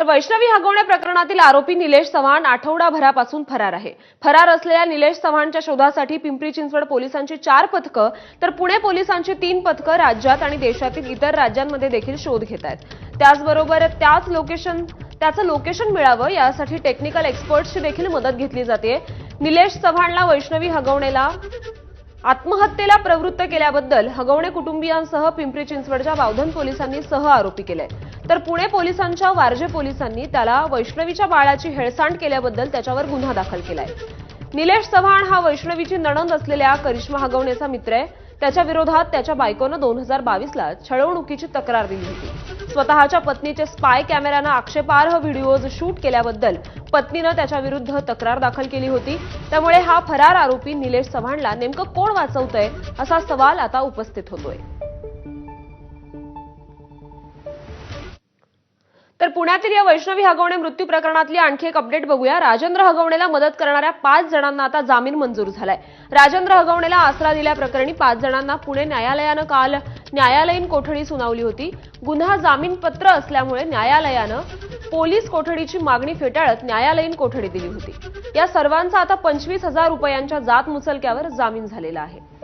तर वैष्णवी हगवणे प्रकरणातील आरोपी निलेश चव्हाण आठवडाभरापासून फरार आहे. फरार असलेल्या निलेश चव्हाणच्या शोधासाठी पिंपरी चिंचवड पोलिसांची चार पथकं तर पुणे पोलिसांची तीन पथकं राज्यात आणि देशातील इतर राज्यांमध्ये देखील शोध घेत आहेत. त्याचबरोबर त्याच लोकेशन त्याचं लोकेशन मिळावं यासाठी टेक्निकल एक्सपर्ट्सची देखील मदत घेतली जाते. निलेश चव्हाणला वैष्णवी हगवणेला आत्महत्येला प्रवृत्त केल्याबद्दल हगवणे कुटुंबियांसह पिंपरी चिंचवडच्या बावधन पोलिसांनी सह आरोपी केले. तर पुणे पोलिसांच्या वारजे पोलिसांनी त्याला वैष्णवीच्या बाळाची हेळसांड केल्याबद्दल त्याच्यावर गुन्हा दाखल केलाय. निलेश चव्हाण हा वैष्णवीची नणंद असलेल्या करिश्मा हगवणेचा मित्र आहे. त्याच्या विरोधात त्याच्या बायकोनं दोन हजार बावीसला छळवणुकीची तक्रार दिली होती. स्वतःच्या पत्नीचे स्पाय कॅमेऱ्यानं आक्षेपार्ह व्हिडिओज शूट केल्याबद्दल पत्नीनं त्याच्या विरुद्ध तक्रार दाखल केली होती. त्यामुळे हा फरार आरोपी निलेश चव्हाणला नेमकं कोण वाचवतंय असा सवाल आता उपस्थित होतोय. पुण्यातील या वैष्णवी हगवणे मृत्यू प्रकरणातली आणखी एक अपडेट बघूया. राजेंद्र हगवणेला मदत करणाऱ्या पाच जणांना आता जामीन मंजूर झालाय. राजेंद्र हगवणेला आसरा दिल्याप्रकरणी पाच जणांना पुणे न्यायालयानं काल न्यायालयीन कोठडी सुनावली होती. गुन्हा जामीनपत्र असल्यामुळे न्यायालयानं पोलीस कोठडीची मागणी फेटाळत न्यायालयीन कोठडी दिली होती. या सर्वांचा आता पंचवीस हजार रुपयांच्या जात मुचलक्यावर जामीन झालेला आहे.